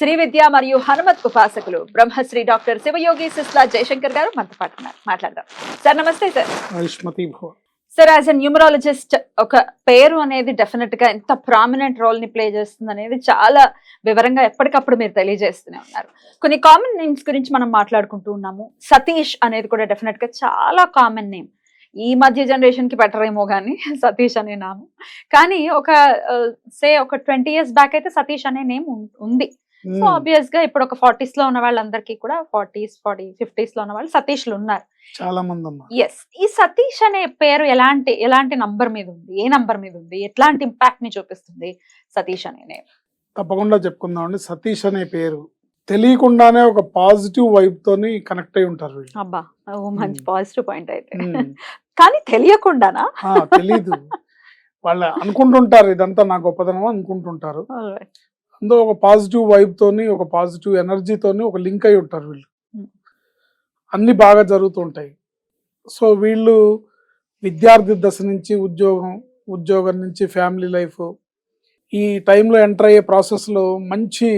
Shri విద్య మరియు హనుమత్ ఉపాసకులు బ్రహ్మశ్రీ డాక్టర్ శివయోగి సిస్లా జయశంకర్ గారు మనతో పాటు మాట్లాడదాం. సార్ నమస్తే sir. Sir as a numerologist ఒక పేరు అనేది డెఫినెట్గా ఎంత ప్రామినెంట్ రోల్ని ప్లే చేస్తుంది అనేది చాలా వివరంగా ఎప్పటికప్పుడు మీరు తెలియజేస్తూనే ఉన్నారు. కొన్ని కామన్ నేమ్స్ గురించి మనం మాట్లాడుకుంటూ ఉన్నాము. సతీష్ అనేది కూడా డెఫినెట్గా చాలా కామన్ నేమ్ ఈ మధ్య జనరేషన్కి బెటర్ ఏమో కానీ సతీష్ అనే నామం. కానీ ఒక సే ఒక ట్వంటీ ఇయర్స్ బ్యాక్ అయితే సతీష్ అనే నేమ్ ఉంది. సో ఆబ్వియస్గా ఇప్పుడు ఒక ఫార్టీస్లో ఉన్న వాళ్ళందరికీ కూడా ఫార్టీస్ ఫార్టీ ఫిఫ్టీస్లో ఉన్న వాళ్ళు సతీష్లు ఉన్నారు. చాలా మంది ఎస్ ఈ సతీష్ అనే పేరు ఎలాంటి ఎలాంటి నంబర్ మీద ఉంది? ఏ నంబర్ మీద ఉంది? ఎట్లాంటి ఇంపాక్ట్ని చూపిస్తుంది సతీష్ అనే name? తప్పకుండా చెప్పుకుందామండి. సతీష్ అనే పేరు. తెలియకుండానే ఒక పాజిటివ్ వైబ్ తోని కనెక్ట్ అయి ఉంటారు అబ్బా ఓ మంచి Hmm. పాజిటివ్ పాయింట్ అయితే. ఉమ్. కానీ తెలియకుండానా? తెలీదు. వాళ్ళు అనుకుంటుంటారు ఇదంతా నా గొప్పతనం అనుకుంటుంటారు. అందులో ఒక పాజిటివ్ వైబ్తోని ఒక పాజిటివ్ ఎనర్జీతోని ఒక లింక్ అయి ఉంటారు వీళ్ళు. అన్నీ అన్ని బాగా జరుగుతుంటాయి. సో వీళ్ళు విద్యార్థి దశ నుంచి ఉద్యోగం ఉద్యోగం నుంచి ఫ్యామిలీ లైఫ్ ఈ టైంలో ఎంటర్ అయ్యే ప్రాసెస్లో మంచి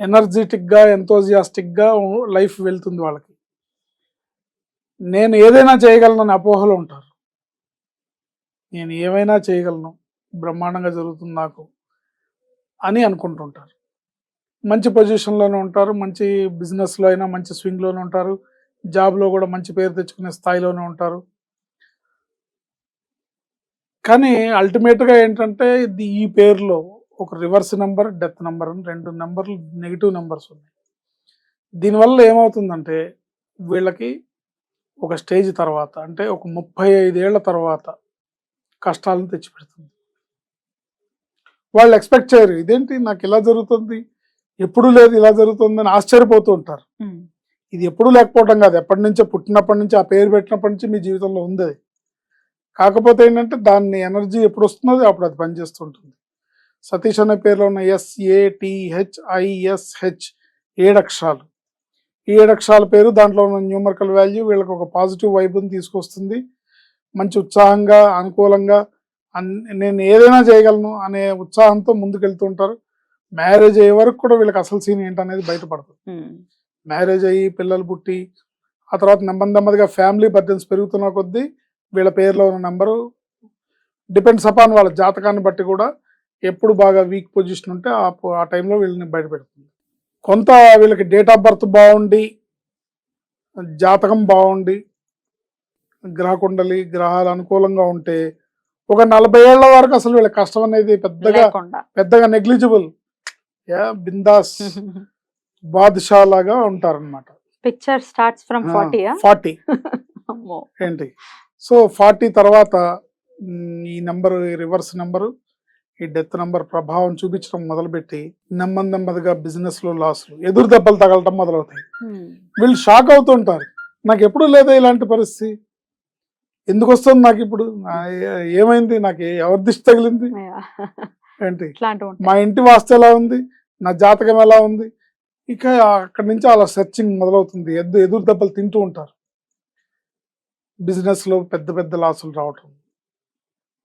ఎనర్జెటిక్గా ఎంతోజియాస్టిక్గా లైఫ్ వెళ్తుంది వాళ్ళకి. నేను ఏదైనా చేయగలనని అపోహలో ఉంటారు. నేను ఏమైనా చేయగలను బ్రహ్మాండంగా జరుగుతుంది నాకు. అని అనుకుంటుంటారు. మంచి పొజిషన్లోనే ఉంటారు మంచి బిజినెస్లో అయినా మంచి స్వింగ్లోనే ఉంటారు జాబ్లో కూడా మంచి పేరు తెచ్చుకునే స్థాయిలోనే ఉంటారు. కానీ అల్టిమేట్గా ఏంటంటే ఈ పేరులో ఒక రివర్స్ నెంబర్ డెత్ నెంబర్ అని రెండు నెంబర్లు నెగిటివ్ నెంబర్స్ ఉన్నాయి. దీనివల్ల ఏమవుతుందంటే వీళ్ళకి ఒక స్టేజ్ తర్వాత అంటే ఒక ముప్పై ఐదేళ్ళ తర్వాత కష్టాలను తెచ్చిపెడుతుంది. వాళ్ళు ఎక్స్పెక్ట్ చేయరు. ఇదేంటి? నాకు ఇలా జరుగుతుంది. ఎప్పుడు లేదు ఇలా జరుగుతుంది అని ఆశ్చర్యపోతూ ఉంటారు. ఇది ఎప్పుడు లేకపోవడం కాదు. ఎప్పటి నుంచో పుట్టినప్పటి నుంచి ఆ పేరు పెట్టినప్పటి నుంచి మీ జీవితంలో ఉంది అది. కాకపోతే ఏంటంటే దాన్ని ఎనర్జీ ఎప్పుడు వస్తున్నదో అప్పుడు అది పనిచేస్తుంటుంది. సతీష్ అనే పేరులో ఉన్న ఎస్ఏటిహెచ్ ఐఎస్హెచ్ ఏడు అక్షరాలు ఈ ఏడు అక్షరాల పేరు దాంట్లో ఉన్న న్యూమరికల్ వాల్యూ వీళ్ళకి ఒక పాజిటివ్ వైబ్ని తీసుకొస్తుంది. మంచి ఉత్సాహంగా అనుకూలంగా అన్- నేను ఏదైనా చేయగలను అనే ఉత్సాహంతో ముందుకెళ్తుంటారు. మ్యారేజ్ అయ్యే వరకు కూడా వీళ్ళకి అసలు సీన్ ఏంటనేది బయటపడుతుంది. మ్యారేజ్ అయ్యి పిల్లలు పుట్టి ఆ తర్వాత నెమ్మది నెమ్మదిగా ఫ్యామిలీ బర్డెన్స్ పెరుగుతున్న కొద్దీ వీళ్ళ పేరులో ఉన్న నెంబరు డిపెండ్స్ అపాన్ వాళ్ళ జాతకాన్ని బట్టి కూడా ఎప్పుడు బాగా వీక్ పొజిషన్ ఉంటే ఆ ఆ టైంలో వీళ్ళని బయటపెడుతుంది. కొంత వీళ్ళకి డేట్ ఆఫ్ బర్త్ బాగుండి జాతకం బాగుండి గ్రహకుండలి గ్రహాలు అనుకూలంగా ఉంటే ఒక నలభై ఏళ్ళ వరకు అసలు వీళ్ళ కష్టం అనేది పెద్దగా పెద్దగా నెగ్లిజిబుల్ యా బిందాస్ బాదుషా లాగా ఉంటారన్నమాట picture starts from forty forty ఏంటి? సో ఫార్టీ తర్వాత ఈ నెంబర్ రివర్స్ నెంబరు ఈ డెత్ నెంబర్ ప్రభావం చూపించడం మొదలుపెట్టి నెమ్మది నెమ్మదిగా బిజినెస్లో లాస్లు ఎదురు దెబ్బలు తగలటం మొదలవుతాయి. వీళ్ళు షాక్ అవుతుంటారు. నాకు ఎప్పుడు లేదా ఇలాంటి పరిస్థితి? ఎందుకు వస్తుంది నాకు ఇప్పుడు? ఏమైంది? నాకు ఎవరి దిష్టి తగిలింది? ఏంటి. మా ఇంటి వాస్తు ఎలా ఉంది? నా జాతకం ఎలా ఉంది? ఇక అక్కడి నుంచి అలా సెర్చింగ్ మొదలవుతుంది. ఎద్దు ఎదురు దెబ్బలు తింటూ ఉంటారు. బిజినెస్లో పెద్ద పెద్ద లాసులు రావటం.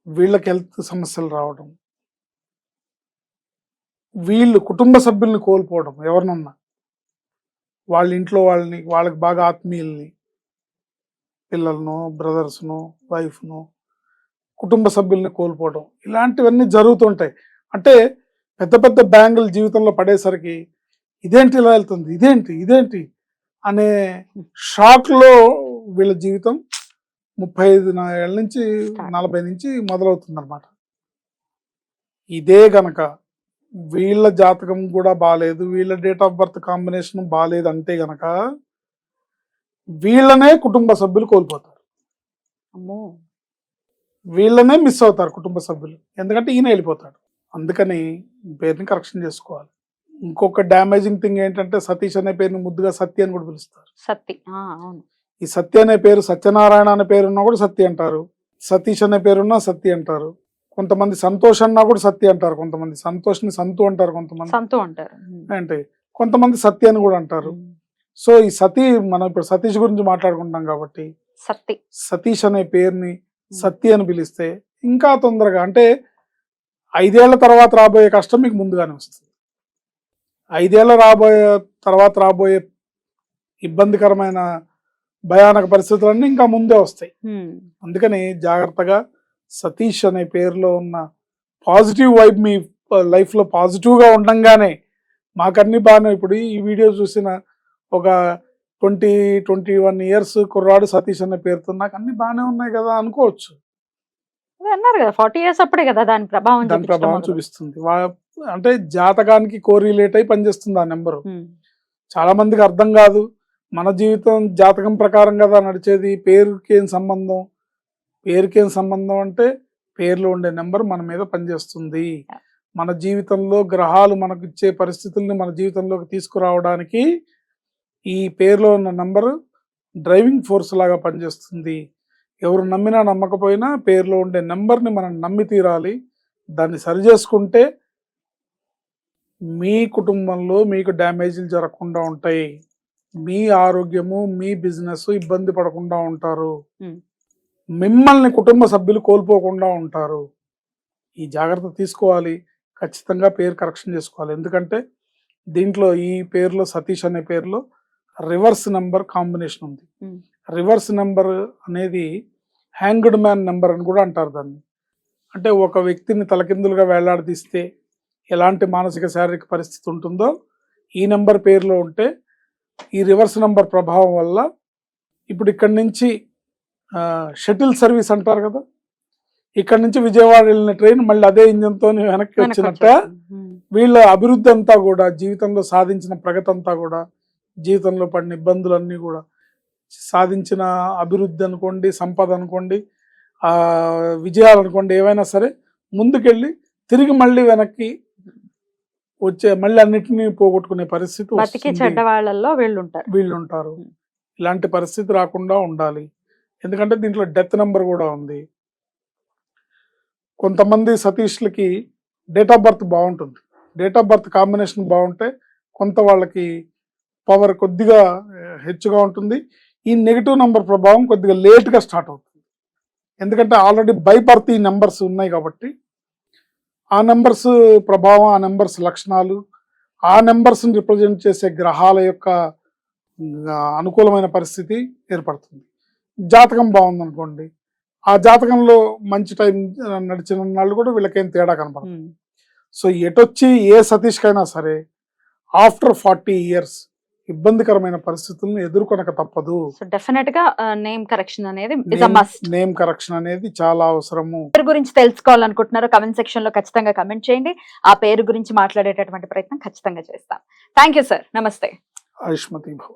వీళ్ళకి హెల్త్ సమస్యలు రావడం వీళ్ళు కుటుంబ సభ్యుల్ని కోల్పోవడం ఎవరినన్నా. వాళ్ళ ఇంట్లో వాళ్ళని వాళ్ళకి బాగా ఆత్మీయుల్ని. పిల్లలను బ్రదర్స్ను వైఫ్ను కుటుంబ సభ్యుల్ని కోల్పోవడం ఇలాంటివన్నీ జరుగుతుంటాయి అంటే పెద్ద పెద్ద బ్యాంగులు జీవితంలో పడేసరికి ఇదేంటి ఇలా వెళ్తుంది ఇదేంటి ఇదేంటి అనే షాక్లో వీళ్ళ జీవితం ముప్పై ఐదు ఏళ్ళ నుంచి. నలభై నుంచి మొదలవుతుంది అనమాట ఇదే గనక వీళ్ళ జాతకం కూడా బాగాలేదు వీళ్ళ డేట్ ఆఫ్ బర్త్ కాంబినేషన్ బాగాలేదు అంటే గనక వీళ్ళనే కుటుంబ సభ్యులు కోల్పోతారు. అమ్మో. వీళ్ళనే మిస్ అవుతారు కుటుంబ సభ్యులు. ఎందుకంటే ఈయన వెళ్ళిపోతాడు. అందుకని పేరుని కరెక్షన్ చేసుకోవాలి. ఇంకొక డ్యామేజింగ్ థింగ్ ఏంటంటే సతీష్ అనే పేరుని ముద్దుగా సత్య అని కూడా పిలుస్తారు. సత్తి ఆ, అవును. ఈ సత్య అనే పేరు సత్యనారాయణ అనే పేరున్నా కూడా సత్య అంటారు. సతీష్ అనే పేరున్నా సత్య అంటారు. కొంతమంది సంతోష్ అన్నా కూడా సత్య అంటారు. కొంతమంది సంతోష్ని సంతు అంటారు కొంతమంది. సంతు అంటారు. అంటే కొంతమంది సత్య అని కూడా అంటారు. సో ఈ సతీ మనం ఇప్పుడు సతీష్ గురించి మాట్లాడుకుంటాం కాబట్టి సత్తి. సతీష్ అనే పేరుని సత్య అని పిలిస్తే ఇంకా తొందరగా అంటే ఐదేళ్ళ తర్వాత రాబోయే కష్టం మీకు ముందుగానే వస్తుంది. ఐదేళ్ళ రాబోయే తర్వాత రాబోయే ఇబ్బందికరమైన భయానక పరిస్థితులన్నీ ఇంకా ముందే వస్తాయి. అందుకని జాగ్రత్తగా సతీష్ అనే పేరులో ఉన్న పాజిటివ్ వైబ్ మీ లైఫ్లో పాజిటివ్గా ఉండంగానే మాకన్నీ బాగానే ఇప్పుడు ఈ వీడియో చూసిన ఒక ట్వంటీ ట్వంటీ వన్ ఇయర్స్ కుర్రాడు సతీష్ అనే పేరుతో నాకు అన్ని బాగానే ఉన్నాయి కదా అనుకోవచ్చు. అన్నారు కదా ఫార్టీ ఇయర్స్ అప్పుడే కదా దాని ప్రభావం దాని ప్రభావం. చూపిస్తుంది. అంటే జాతకానికి కోరిలేట్ అయి పనిచేస్తుంది ఆ నెంబరు. చాలా మందికి అర్థం కాదు. మన జీవితం జాతకం ప్రకారం కదా నడిచేది. పేరుకేం సంబంధం? పేరుకేం సంబంధం అంటే పేరులో ఉండే నెంబర్ మన మీద పనిచేస్తుంది. మన జీవితంలో గ్రహాలు మనకు ఇచ్చే పరిస్థితుల్ని మన జీవితంలోకి తీసుకురావడానికి ఈ పేరులో ఉన్న నంబరు డ్రైవింగ్ ఫోర్స్ లాగా పనిచేస్తుంది. ఎవరు నమ్మినా నమ్మకపోయినా పేరులో ఉండే నెంబర్ని మనం నమ్మి తీరాలి. దాన్ని సరి చేసుకుంటే మీ కుటుంబంలో మీకు డ్యామేజీలు జరగకుండా ఉంటాయి. మీ ఆరోగ్యము మీ బిజినెస్ ఇబ్బంది పడకుండా ఉంటారు. మిమ్మల్ని కుటుంబ సభ్యులు కోల్పోకుండా ఉంటారు. ఈ జాగ్రత్త తీసుకోవాలి. ఖచ్చితంగా పేరు కరెక్షన్ చేసుకోవాలి. ఎందుకంటే దీంట్లో ఈ పేరులో సతీష్ అనే పేరులో రివర్స్ నెంబర్ కాంబినేషన్ ఉంది. రివర్స్ నెంబర్ అనేది హ్యాంగ్డ్ మ్యాన్ నెంబర్ అని కూడా అంటారు దాన్ని అంటే ఒక వ్యక్తిని తలకిందులుగా వేలాడదీస్తే ఎలాంటి మానసిక శారీరక పరిస్థితి ఉంటుందో ఈ నెంబర్ పేరులో ఉంటే ఈ రివర్స్ నెంబర్ ప్రభావం వల్ల ఇప్పుడు ఇక్కడి నుంచి షటిల్ సర్వీస్ అంటారు కదా ఇక్కడ నుంచి విజయవాడ వెళ్ళిన ట్రైన్ మళ్ళీ అదే ఇంజన్తో వెనక్కి వచ్చినట్ట. వీళ్ళ అభివృద్ధి అంతా కూడా జీవితంలో సాధించిన ప్రగతి అంతా కూడా జీవితంలో పడిన ఇబ్బందులన్నీ కూడా సాధించిన అభివృద్ధి అనుకోండి సంపద అనుకోండి విజయాలు అనుకోండి ఏవైనా సరే ముందుకెళ్ళి తిరిగి మళ్ళీ వెనక్కి వచ్చే మళ్ళీ అన్నిటినీ పోగొట్టుకునే పరిస్థితి వీళ్ళు ఉంటారు వీళ్ళు ఉంటారు Hmm. ఇలాంటి పరిస్థితి రాకుండా ఉండాలి. ఎందుకంటే దీంట్లో డెత్ నెంబర్ కూడా ఉంది. కొంతమంది సతీష్లకి డేట్ ఆఫ్ బర్త్ బాగుంటుంది. డేట్ ఆఫ్ బర్త్ కాంబినేషన్ బాగుంటే కొంత వాళ్ళకి పవర్ కొద్దిగా హెచ్చుగా ఉంటుంది. ఈ నెగిటివ్ నెంబర్ ప్రభావం కొద్దిగా లేట్గా స్టార్ట్ అవుతుంది. ఎందుకంటే ఆల్రెడీ బై బర్త్ ఈ నెంబర్స్ ఉన్నాయి కాబట్టి. ఆ నెంబర్స్ ప్రభావం ఆ నెంబర్స్ లక్షణాలు ఆ నెంబర్స్ని రిప్రజెంట్ చేసే గ్రహాల యొక్క అనుకూలమైన పరిస్థితి ఏర్పడుతుంది. జాతకం బాగుందనుకోండి. ఆ జాతకంలో మంచి టైం నడిచిన వాళ్ళు కూడా వీళ్ళకేం తేడా కనపడదు. ఉమ్. సో ఎటొచ్చి ఏ సతీష్కైనా సరే ఆఫ్టర్ ఫార్టీ ఇయర్స్ ఇబ్బందికరమైన పరిస్థితులను ఎదుర్కొనక తప్పదు. సో డెఫినెట్గా నేమ్ కరెక్షన్ అనేది నేమ్ కరెక్షన్ అనేది చాలా అవసరము. పేరు గురించి తెలుసుకోవాలనుకుంటున్నారో కమెంట్ సెక్షన్లో ఖచ్చితంగా కమెంట్ చేయండి. ఆ పేరు గురించి మాట్లాడేటటువంటి ప్రయత్నం ఖచ్చితంగా చేస్తాం. థ్యాంక్ యూ సార్ నమస్తే ఆయుష్మతి భవ